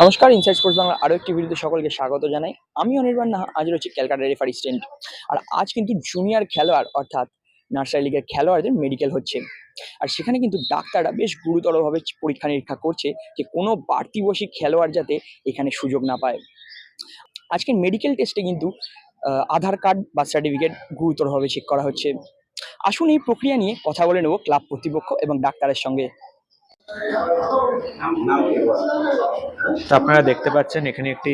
নমস্কার inside sports Bangla আরও একটি ভিডিওতে সকলকে স্বাগত জানাই। আমি অনির্বাণ নাহা, আজ রয়েছে ক্যালকাটা রেফারি স্ট্যান্ড। আর আজ কিন্তু জুনিয়র খেলোয়াড়, অর্থাৎ নার্সারি লিগের খেলোয়াড়দের মেডিকেল হচ্ছে। আর সেখানে কিন্তু ডাক্তাররা বেশ গুরুতরভাবে পরীক্ষা নিরীক্ষা করছে যে কোনো বাড়তি বসী খেলোয়াড় যাতে এখানে সুযোগ না পায়। আজকের মেডিকেল টেস্টে কিন্তু আধার কার্ড বা সার্টিফিকেট গুরুতরভাবে চেক করা হচ্ছে। আসুন এই প্রক্রিয়া নিয়ে কথা বলে নেব ক্লাব কর্তৃপক্ষ এবং ডাক্তারের সঙ্গে। তো আপনারা দেখতে পাচ্ছেন, এখানে একটি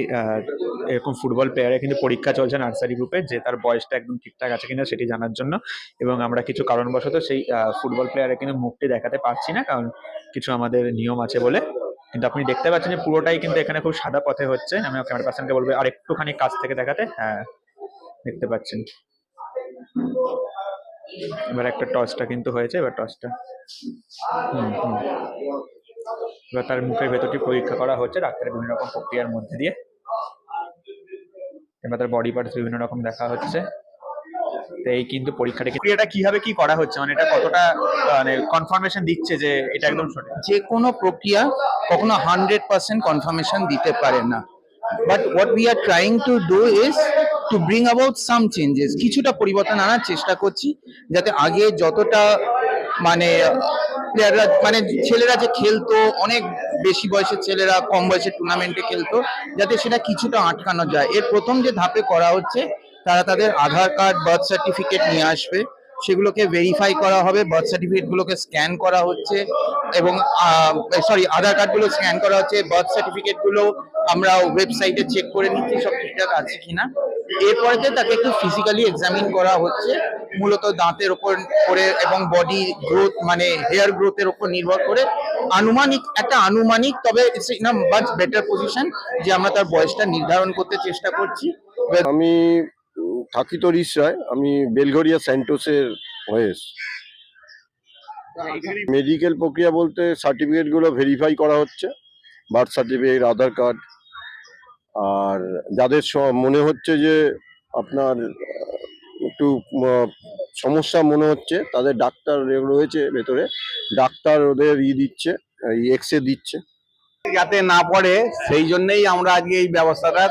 এরকম ফুটবল প্লেয়ারের কিন্তু পরীক্ষা চলছে নার্সারি গ্রুপে যে তার বয়সটা একদম ঠিকঠাক আছে কিনা সেটি জানার জন্য। এবং আমরা কিছু কারণবশত সেই ফুটবল প্লেয়ারের কিন্তু মুখটি দেখাতে পারছি না, কারণ কিছু আমাদের নিয়ম আছে বলে। কিন্তু আপনি দেখতে পাচ্ছেন যে পুরোটাই কিন্তু এখানে খুব সাদা পথে হচ্ছে। আমি ক্যামেরা পার্সনকে বলব আর একটুখানি কাছ থেকে দেখাতে। হ্যাঁ দেখতে পাচ্ছেন। এবার একটা টসটা কিন্তু হয়েছে, এবার টসটা। হুম হুম। এবার তার মুখের ভেতরটি পরীক্ষা করা হচ্ছে, ডাক্তারের বিভিন্ন রকম প্রক্রিয়ার মধ্যে দিয়ে। এবার তার বডি পার্টস বিভিন্ন রকম দেখা হচ্ছে। তো এই কিন্তু পরীক্ষাটা প্রক্রিয়াটা কীভাবে কি করা হচ্ছে? মানে এটা কতটা মানে কনফার্মেশন দিচ্ছে যে এটা একদম সঠিক? যে কোনো প্রক্রিয়া কখনো হান্ড্রেড পার্সেন্ট কনফার্মেশন দিতে পারে না। But what we are trying to do is to bring about some changes কিছুটা পরিবর্তন আনার চেষ্টা করছি, যাতে আগে যতটা মানে প্লেয়াররা মানে ছেলেরা যে খেলতো, অনেক বেশি বয়সের ছেলেরা, কম বয়সের টুর্নামেন্টে খেলতো, যাতে সেটা কিছুটা আটকানো যায়। এর প্রথম যে ধাপে করা হচ্ছে, তারা তাদের আধার কার্ড বার্থ সার্টিফিকেট নিয়ে আসবে। সেগুলোকে ভেরিফাই করা হবে বার্থ সার্টিফিকেটগুলোকে স্ক্যান করা হচ্ছে, এবং সরি আধার কার্ডগুলো স্ক্যান করা হচ্ছে বার্থ সার্টিফিকেটগুলো আমরা ওয়েবসাইটে চেক করে নিচ্ছি, সব ঠিকঠাক আছে কিনা। এরপরেতে তাকে একটু ফিজিক্যালি এক্সামিন করা হচ্ছে। মূলত দাঁতের ওপর করে এবং বডি গ্রোথ মানে হেয়ার গ্রোথের ওপর নির্ভর করে। আনুমানিক, একটা আনুমানিক, তবে ইটস ইন বেটার পজিশন যে আমরা তার বয়সটা নির্ধারণ করতে চেষ্টা করছি। আমি থাকি তো রিসরায়, আমি বেলঘরিয়া স্যান্টোসের হয়েস মেডিকেল প্রক্রিয়া বলতে সার্টিফিকেটগুলো ভেরিফাই করা হচ্ছে। বার্থ সার্টিফিকেট আধার কার্ড আর যাদের মনে হচ্ছে যে আপনার একটু সমস্যা মনে হচ্ছে, তাদের ডাক্তার রয়েছে ভেতরে, ডাক্তার ওদের ই দিচ্ছে এক্স দিচ্ছে। যাতে না পড়ে, সেই জন্যই আমরা আজকে এই ব্যবস্থাটা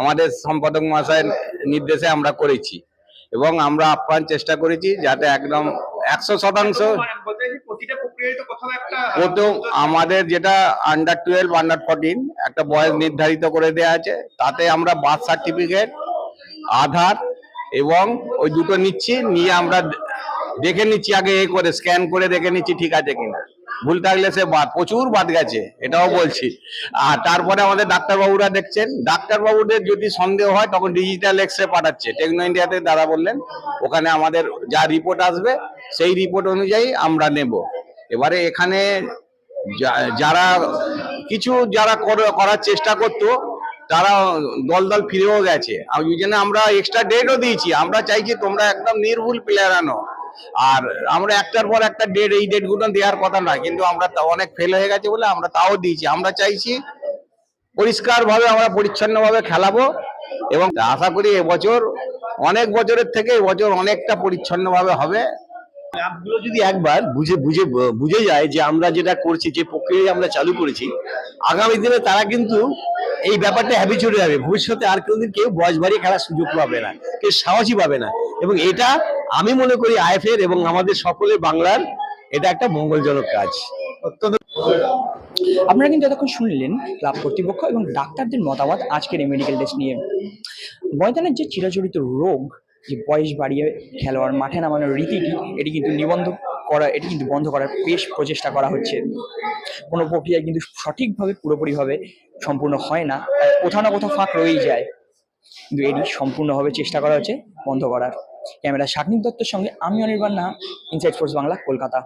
আমাদের সম্পাদক মহাশয়ের নির্দেশে আমরা করেছি। এবং আমরা আপ্রাণ চেষ্টা করেছি যাতে একদম একশো শতাংশ। প্রথম আমাদের যেটা আন্ডার টুয়েলভ আন্ডার ফোরটিন একটা বয়স নির্ধারিত করে দেওয়া আছে। তাতে আমরা বার্থ সার্টিফিকেট আধার এবং ওই দুটো নিচ্ছি নিয়ে আমরা দেখে নিচ্ছি আগে এ করে স্ক্যান করে দেখে নিচ্ছি ঠিক আছে কিনা। ভুল থাকলে সে বাদ, প্রচুর বাদ গেছে, এটাও বলছি। আর তারপরে আমাদের ডাক্তারবাবুরা দেখছেন, ডাক্তারবাবুদের যদি সন্দেহ হয়, তখন ডিজিটাল এক্স রে পাঠাচ্ছে। টেকনো ইন্ডিয়াতে দাদা বললেন, ওখানে আমাদের যা রিপোর্ট আসবে, সেই রিপোর্ট অনুযায়ী আমরা নেব। এবারে এখানে যারা, কিছু যারা কর- করার চেষ্টা করতো, তারা দল দল ফিরেও গেছে। ওই জন্য আমরা এক্সট্রা ডেটও দিয়েছি। আমরা চাইছি তোমরা একদম নির্ভুল প্লেয়ার আনো আর আমরা একটার পর একটা ডেট এই ডেটগুলো দেওয়ার কথা নয়, কিন্তু আমরা অনেক ফেল হয়ে গেছে বলে আমরা তাও দিয়েছি। আমরা চাইছি পরিষ্কার ভাবে আমরা পরিচ্ছন্ন ভাবে খেলাবো এবং আশা করি এবছর, অনেক বছরের থেকে এবছর অনেকটা পরিচ্ছন্ন ভাবে হবে। ক্লাবগুলো যদি একবার বুঝে বুঝে বুঝে যায় যে আমরা যেটা করছি, যে প্রক্রিয়া আমরা চালু করেছি, আগামী দিনে তারা কিন্তু এই ব্যাপারটা হ্যাবিচুয়াল যাবে। ভবিষ্যতে আর কোনোদিন কেউ বয়স বাড়িয়ে খেলার সুযোগ পাবে না, কেউ সাহসই পাবে না। এবং এটা আমি মনে করি আইএফএর এবং আমাদের সকলের বাংলার এটা একটা মঙ্গলজনক কাজ। অত্যন্ত আপনারা কিন্তু এতক্ষণ শুনলেন ক্লাব কর্তৃপক্ষ এবং ডাক্তারদের মতামত আজকের এই মেডিকেল টেস্ট নিয়ে। ময়দানের যে চিরাচরিত রোগ যে বয়স বাড়িয়ে খেলোয়াড় মাঠে নামানোর রীতিটি এটি কিন্তু নিবন্ধ করা এটি কিন্তু বন্ধ করার বেশ প্রচেষ্টা করা হচ্ছে। কোনো প্রক্রিয়া কিন্তু সঠিকভাবে পুরোপুরিভাবে সম্পূর্ণ হয় না কোথাও না কোথাও ফাঁক রয়েই যায়। কিন্তু এটি সম্পূর্ণভাবে চেষ্টা করা হচ্ছে বন্ধ করার। ক্যামেরা শাকনিক দত্তর সঙ্গে আমি অনির্বাণ না ইনসাইড ফোর্স বাংলা কলকাতা।